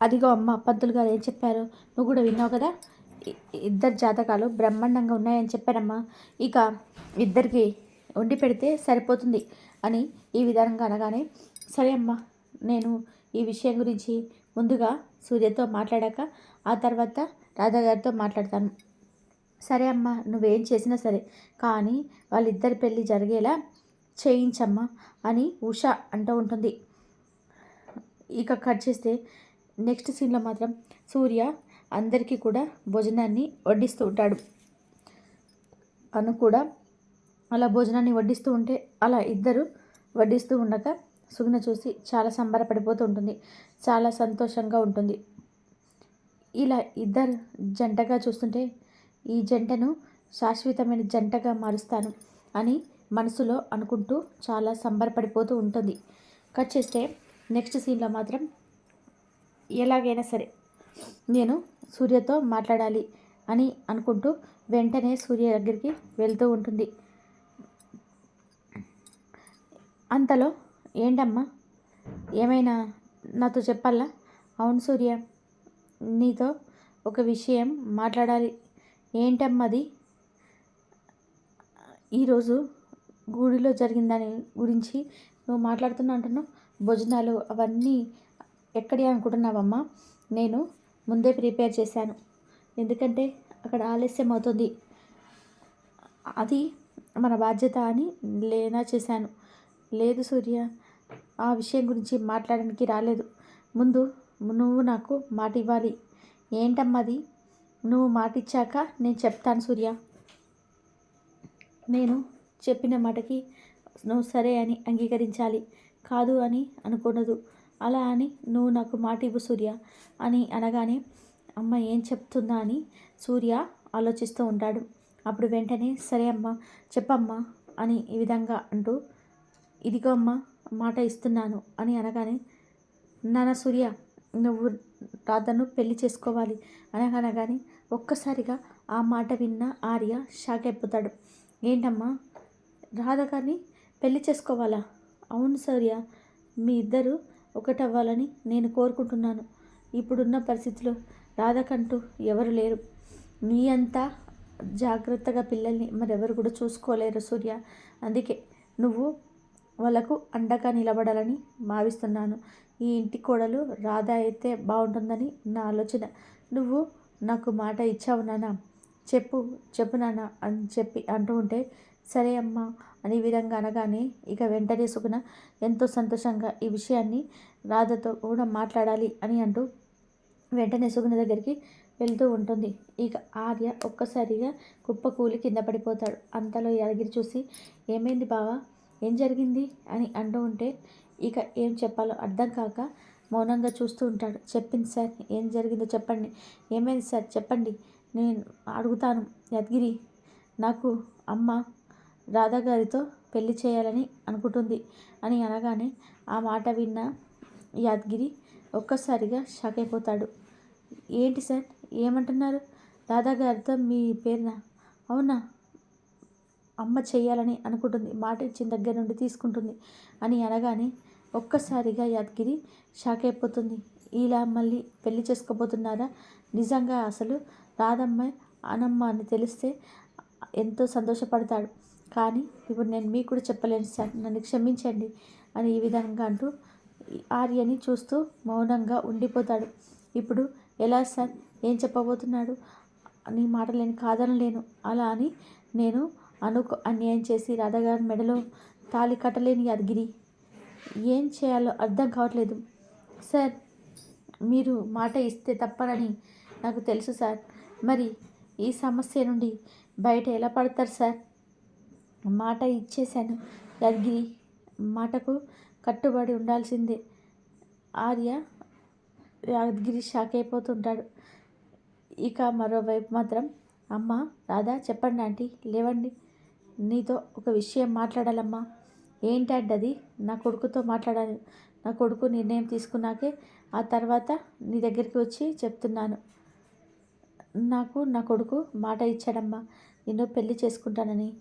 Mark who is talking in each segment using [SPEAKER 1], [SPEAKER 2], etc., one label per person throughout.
[SPEAKER 1] అదిగో అమ్మ పంతులు గారు ఏం చెప్పారు? నువ్వు కూడా విన్నావు కదా? ఇద్దరు జాతకాలు బ్రహ్మాండంగా ఉన్నాయని చెప్పారమ్మా. ఇక ఇద్దరికి వండి పెడితే సరిపోతుంది అని ఈ విధంగా అనగానే సరే అమ్మా నేను ఈ విషయం గురించి ముందుగా సూర్యతో మాట్లాడాక ఆ తర్వాత రాధాగారితో మాట్లాడతాను. సరే అమ్మా నువ్వేం చేసినా సరే కానీ వాళ్ళిద్దరి పెళ్ళి జరిగేలా చేయించమ్మా అని ఉష అంటూ ఉంటుంది. ఇక కట్ చేస్తే నెక్స్ట్ సీన్లో మాత్రం సూర్య అందరికీ కూడా భోజనాన్ని వడ్డిస్తూ ఉంటాడు. అను కూడా అలా భోజనాన్ని వడ్డిస్తూ ఉంటే అలా ఇద్దరు వడ్డిస్తూ ఉండగా సుగుణ చూసి చాలా సంబరపడిపోతూ ఉంటుంది. చాలా సంతోషంగా ఉంటుంది. ఇలా ఇద్దరు జంటగా చూస్తుంటే ఈ జంటను శాశ్వతమైన జంటగా మారుస్తాను అని మనసులో అనుకుంటూ చాలా సంబరపడిపోతూ ఉంటుంది. కట్ చేస్తే నెక్స్ట్ సీన్లో మాత్రం ఎలాగైనా సరే నేను సూర్యతో మాట్లాడాలి అని అనుకుంటూ వెంటనే సూర్య దగ్గరికి వెళ్తూ ఉంటుంది. అంతలో ఏంటమ్మా? ఏమైనా నాతో చెప్పాలా? అవును సూర్య నీతో ఒక విషయం మాట్లాడాలి. ఏంటమ్మది ఈరోజు గుడిలో జరిగిన దాని గురించి నువ్వు మాట్లాడుతున్నా అంటున్నావు. భోజనాలు అవన్నీ ఎక్కడి అనుకుంటున్నావమ్మా? నేను ముందే ప్రిపేర్ చేశాను. ఎందుకంటే అక్కడ ఆలస్యం అవుతుంది అది మన బాధ్యత అని లేనా చేశాను. లేదు సూర్య ఆ విషయం గురించి మాట్లాడడానికి రాలేదు. ముందు నువ్వు నాకు మాట ఇవ్వాలి ఏంటమ్మది నువ్వు మాట ఇచ్చాక నేను చెప్తాను సూర్య. నేను చెప్పిన మాటకి నువ్వు సరే అని అంగీకరించాలి. కాదు అని అనుకున్నదు అలా అని నువ్వు నాకు మాట ఇవ్వు సూర్య అని అనగానే అమ్మ ఏం చెప్తుందా అని సూర్య ఆలోచిస్తూ ఉంటాడు. అప్పుడు వెంటనే సరే అమ్మా చెప్పమ్మా అని ఈ విధంగా అంటూ ఇదిగో అమ్మ మాట ఇస్తున్నాను అని అనగానే నాన్న సూర్య నువ్వు రాధను పెళ్ళి చేసుకోవాలి అనగనగానే ఒక్కసారిగా ఆ మాట విన్న ఆర్య షాక్ అయిపోతాడు. ఏంటమ్మా రాధ కానీ పెళ్ళి చేసుకోవాలా? అవును సూర్య మీ ఇద్దరు ఒకటవ్వాలని నేను కోరుకుంటున్నాను. ఇప్పుడున్న పరిస్థితిలో రాధకంటూ ఎవరు లేరు. నీ అంతా జాగ్రత్తగా పిల్లల్ని మరెవరు కూడా చూసుకోలేరు సూర్య. అందుకే నువ్వు వాళ్ళకు అండగా నిలబడాలని భావిస్తున్నాను. ఈ ఇంటి కోడలు రాధా అయితే బాగుంటుందని నా ఆలోచన. నువ్వు నాకు మాట ఇచ్చావు నాన్న. చెప్పు చెప్పు నాన్న అని చెప్పి అంటూ ఉంటే సరే అమ్మా అని విధంగా అనగానే ఇక వెంటనే సుగుణ ఎంతో సంతోషంగా ఈ విషయాన్ని రాధతో కూడా మాట్లాడాలి అని అంటూ వెంటనే సుగుణ దగ్గరికి వెళ్తూ ఉంటుంది. ఇక ఆర్య ఒక్కసారిగా కుప్ప కూలి కింద పడిపోతాడు. అంతలో యాదగిరి చూసి ఏమైంది బావా? ఏం జరిగింది? అని అంటూ ఉంటే ఇక ఏం చెప్పాలో అర్థం కాక మౌనంగా చూస్తూ ఉంటాడు. చెప్పింది సార్ ఏం జరిగిందో చెప్పండి. ఏమైంది సార్? చెప్పండి. నేను అడుగుతాను. యాదగిరి నాకు అమ్మ రాధాగారితో పెళ్ళి చేయాలని అనుకుంటుంది అని అనగానే ఆ మాట విన్న యాదగిరి ఒక్కసారిగా షాక్ అయిపోతాడు. ఏంటి సార్? ఏమంటున్నారు? రాధా గారితో మీ పేరున అవునా? అమ్మ చేయాలని అనుకుంటుంది. మాట ఇచ్చిన దగ్గర నుండి తీసుకుంటుంది అని అనగానే ఒక్కసారిగా యాదగిరి షాక్ అయిపోతుంది. ఇలా మళ్ళీ పెళ్ళి చేసుకోబోతున్నారా? నిజంగా అసలు రాధమ్మ అనమ్మ అని తెలిస్తే ఎంతో సంతోషపడతాడు. కానీ ఇప్పుడు నేను మీకు కూడా చెప్పలేను సార్. నన్ను క్షమించండి అని ఈ విధంగా అంటూ ఆర్యని చూస్తూ మౌనంగా ఉండిపోతాడు. ఇప్పుడు ఎలా సార్? ఏం చెప్పబోతున్నాడు? నీ మాట లేని. కాదనలేను అలా అని నేను అనుకు అన్యాయం చేసి రాధాగారి మెడలో తాళి కట్టలేని యాదగిరి. ఏం చేయాలో అర్థం కావట్లేదు. సార్ మీరు మాట ఇస్తే తప్పనని నాకు తెలుసు సార్. మరి ఈ సమస్య నుండి బయట ఎలా పడతారు సార్? మాట ఇచ్చేశాను. యాదగిరి మాటకు కట్టుబడి ఉండాల్సిందే. ఆర్య యాదగిరి షాక్ అయిపోతుంటాడు. ఇక మరోవైపు మాత్రం అమ్మ రాధా చెప్పండి ఆంటీ లేవండి. నీతో ఒక విషయం మాట్లాడాలమ్మా. ఏంటంటే అది? నా కొడుకుతో మాట్లాడాలి. నా కొడుకు నిర్ణయం తీసుకున్నాకే ఆ తర్వాత నీ దగ్గరికి వచ్చి చెప్తున్నాను. నాకు నా కొడుకు మాట ఇచ్చాడమ్మా. నిన్ను పెళ్ళి చేసుకుంటానని.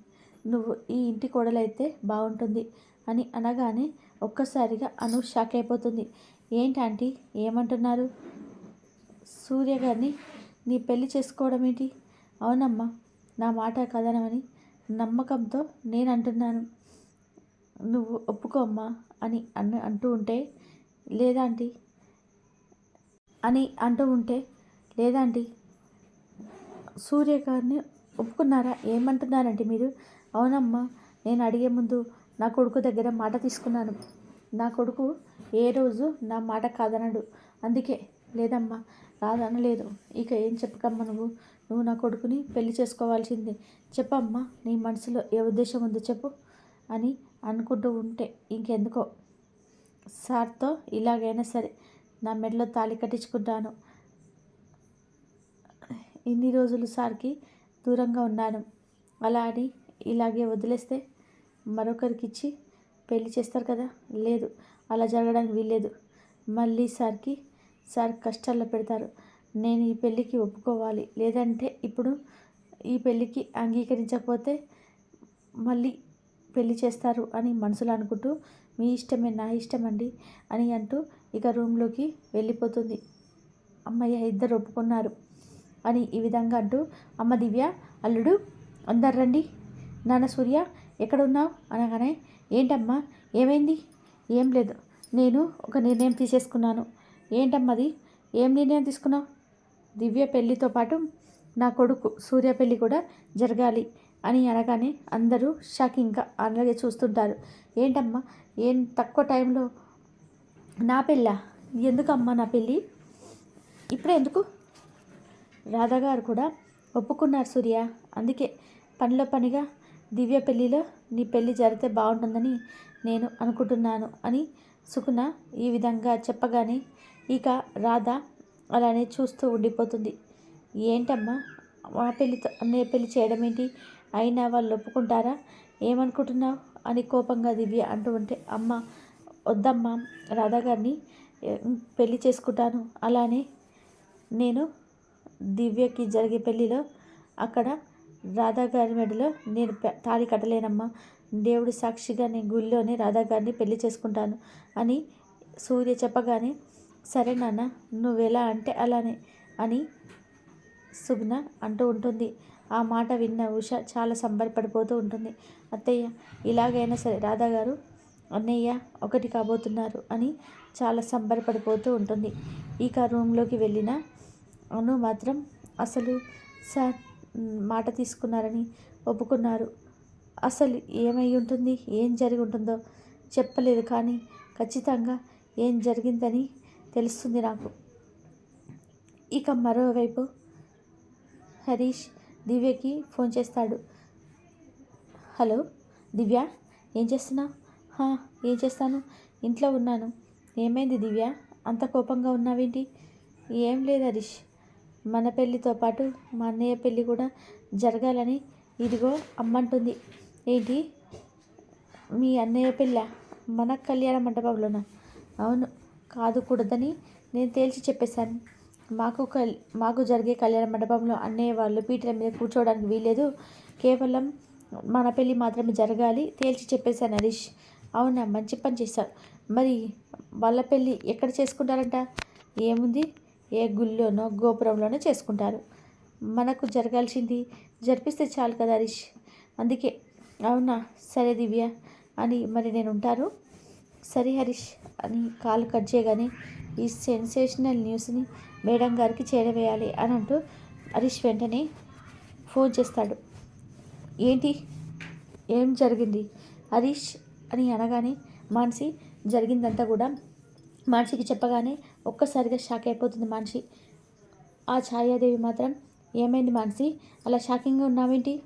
[SPEAKER 1] నువ్వు ఈ ఇంటి కోడలైతే బాగుంటుంది అని అనగానే ఒక్కసారిగా అను షాక్ అయిపోతుంది. ఏంటి ఆంటీ? ఏమంటున్నారు? సూర్య గారిని నీ పెళ్ళి చేసుకోవడం ఏంటి? అవునమ్మా నా మాట కథనమని నమ్మకంతో నేను అంటున్నాను నువ్వు ఒప్పుకోమ్మా అని అన్న అంటూ ఉంటే లేదాంటి అని అంటూ ఉంటే లేదా సూర్య గారిని ఒప్పుకున్నారా? ఏమంటున్నారంటే మీరు? అవునమ్మా నేను అడిగే ముందు నా కొడుకు దగ్గర మాట తీసుకున్నాను. నా కొడుకు ఏ రోజు నా మాట కాదనడు. అందుకే లేదమ్మా రాదనలేదు. ఇక ఏం చెప్పకమ్మా నువ్వు? నువ్వు నా కొడుకుని పెళ్ళి చేసుకోవాల్సిందే. చెప్పమ్మా నీ మనసులో ఏ ఉద్దేశం ఉందో చెప్పు అని అనుకుంటూ ఉంటే ఇంకెందుకో. సార్తో ఇలాగైనా సరే నా మెడలో తాళి కట్టించుకుంటాను. ఇన్ని రోజులు సార్కి దూరంగా ఉన్నాను. అలా అని ఇలాగే వదిలేస్తే మరొకరికి ఇచ్చి పెళ్ళి చేస్తారు కదా? లేదు. అలా జరగడానికి వీల్లేదు. మళ్ళీ సార్కి సార్ కష్టాల్లో పెడతారు. నేను ఈ పెళ్ళికి ఒప్పుకోవాలి. లేదంటే ఇప్పుడు ఈ పెళ్ళికి అంగీకరించకపోతే మళ్ళీ పెళ్ళి చేస్తారు అని మనసులో అనుకుంటూ మీ ఇష్టమే నా ఇష్టం అండి అని అంటూ ఇక రూమ్లోకి వెళ్ళిపోతుంది. అమ్మయ్య ఇద్దరు ఒప్పుకున్నారు అని ఈ విధంగా అంటూ అమ్మ దివ్య అల్లుడు అందరు రండి. నాన్న సూర్య ఎక్కడున్నావు? అనగానే ఏంటమ్మా ఏమైంది? ఏం లేదు. నేను ఒక నిర్ణయం తీసేసుకున్నాను. ఏంటమ్మది? ఏం నిర్ణయం తీసుకున్నావు? దివ్య పెళ్ళితో పాటు నా కొడుకు సూర్య పెళ్ళి కూడా జరగాలి అని అనగానే అందరూ షాకింగ్గా అలాగే చూస్తుంటారు. ఏంటమ్మా ఏం తక్కువ టైంలో నా పెళ్ళ? ఎందుకమ్మా నా పెళ్ళి? ఇప్పుడే ఎందుకు? రాధాగారు కూడా ఒప్పుకున్నారు సూర్య. అందుకే పనిలో పనిగా దివ్య పెళ్ళిలో నీ పెళ్ళి జరిగితే బాగుంటుందని నేను అనుకుంటున్నాను అని సుకున ఈ విధంగా చెప్పగానే ఇక రాధ అలానే చూస్తూ ఉండిపోతుంది. ఏంటమ్మా? మా పెళ్ళితో అన్నయ్య పెళ్ళి చేయడం ఏంటి? అయినా వాళ్ళు ఒప్పుకుంటారా? ఏమనుకుంటున్నావు? అని కోపంగా దివ్య అంటూ ఉంటే అమ్మ వద్దమ్మా రాధా గారిని పెళ్ళి చేసుకుంటాను. అలానే నేను దివ్యకి జరిగే పెళ్ళిలో అక్కడ రాధా గారి మెడలో నేను తాళి కట్టలేనమ్మా. దేవుడి సాక్షిగా నేను గుళ్ళోనే రాధా గారిని పెళ్ళి చేసుకుంటాను అని సూర్య చెప్పగానే సరే నాన్న నువ్వెలా అంటే అలానే అని సుగ్న అంటూ ఉంటుంది. ఆ మాట విన్న ఉష చాలా సంబరపడిపోతూ ఉంటుంది. అత్తయ్య ఇలాగైనా సరే రాధా గారు అన్నయ్య ఒకటి కాబోతున్నారు అని చాలా సంబరపడిపోతూ ఉంటుంది. ఇక రూమ్లోకి వెళ్ళిన అను మాత్రం అసలు సార్ మాట తీసుకున్నారని ఒప్పుకున్నారు. అసలు ఏమై ఉంటుంది? ఏం జరిగి ఉంటుందో చెప్పలేదు కానీ ఖచ్చితంగా ఏం జరిగిందని తెలుస్తుంది నాకు. ఇక మరోవైపు హరీష్ దివ్యకి ఫోన్ చేస్తాడు. హలో దివ్య? ఏం చేస్తున్నావు? ఏం చేస్తాను? ఇంట్లో ఉన్నాను. ఏమైంది దివ్య? అంత కోపంగా ఉన్నావేంటి? ఏం లేదు హరీష్. మన పెళ్ళితో పాటు మా అన్నయ్య పెళ్ళి కూడా జరగాలని ఇదిగో అమ్మంటుంది. ఏంటి? మీ అన్నయ్య పెళ్ళ? మన కళ్యాణ మండపంలోనా? అవును కాదుకూడదని నేను తేల్చి చెప్పేశాను. మాకు కల్ మాకు జరిగే కళ్యాణ మండపంలో అన్నయ్య వాళ్ళు పీటల మీద కూర్చోవడానికి వీలేదు కేవలం మన పెళ్ళి మాత్రమే జరగాలి తేల్చి చెప్పేశాను హరీష్. అవునా మంచి పని చేశారు మరి వాళ్ళ పెళ్ళి ఎక్కడ చేసుకుంటారంట? ఏముంది? ఏ గుళ్ళోనో గోపురంలోనో చేసుకుంటారు. మనకు జరగాల్సింది జరిపిస్తే చాలు కదా హరీష్. అందుకే అవునా? సరే దివ్య అని మరి నేను ఉంటాను సరే హరీష్ అని కాలు కట్ చేయగానే ఈ సెన్సేషనల్ న్యూస్ని మేడం గారికి చేరవేయాలి అని అంటూ హరీష్ వెంటనే ఫోన్ చేస్తాడు. ఏంటి? ఏం జరిగింది? హరీష్ అని అనగానే మానసి జరిగిందంతా కూడా మానసికి చెప్పగానే ఒక్కసారిగా షాక్ అయిపోతుంది మనిషి. ఆ ఛాయాదేవి మాత్రం ఏమైంది మానసి అలా షాకింగ్గా ఉన్నావేంటి?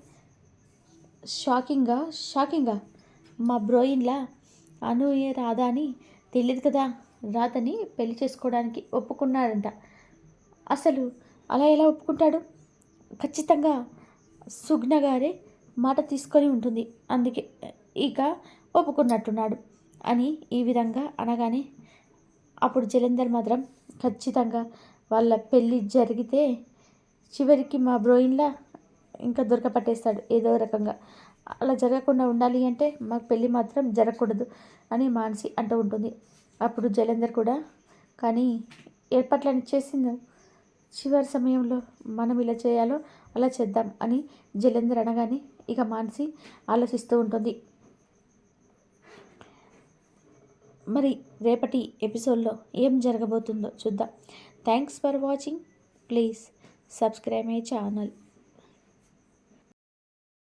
[SPEAKER 1] షాకింగ్గా షాకింగ్గా మా బ్రోయిన్లా? అనూయ రాధా అని తెలియదు కదా? రాధని పెళ్ళి చేసుకోవడానికి ఒప్పుకున్నాడంట. అసలు అలా ఎలా ఒప్పుకుంటాడు? ఖచ్చితంగా సుగ్న గారే మాట తీసుకొని ఉంటుంది. అందుకే ఇక ఒప్పుకున్నట్టున్నాడు అని ఈ విధంగా అనగానే అప్పుడు జలంధర్ మాత్రం ఖచ్చితంగా వాళ్ళ పెళ్ళి జరిగితే చివరికి మా బ్రోయిన్లా ఇంకా దొరకపట్టేస్తాడు ఏదో రకంగా. అలా జరగకుండా ఉండాలి అంటే మాకు పెళ్ళి మాత్రం జరగకూడదు అని మానసి అంటూ ఉంటుంది. అప్పుడు జలంధర్ కూడా కానీ ఏర్పాట్లని చేసింది? చివరి సమయంలో మనం ఇలా చేయాలో అలా చేద్దాం అని జలంధర్ అనగానే ఇక మానసి ఆలోచిస్తూ ఉంటుంది. మరి రేపటి ఎపిసోడ్లో ఏం జరగబోతుందో చూద్దాం. Thanks for watching. Please subscribe my channel.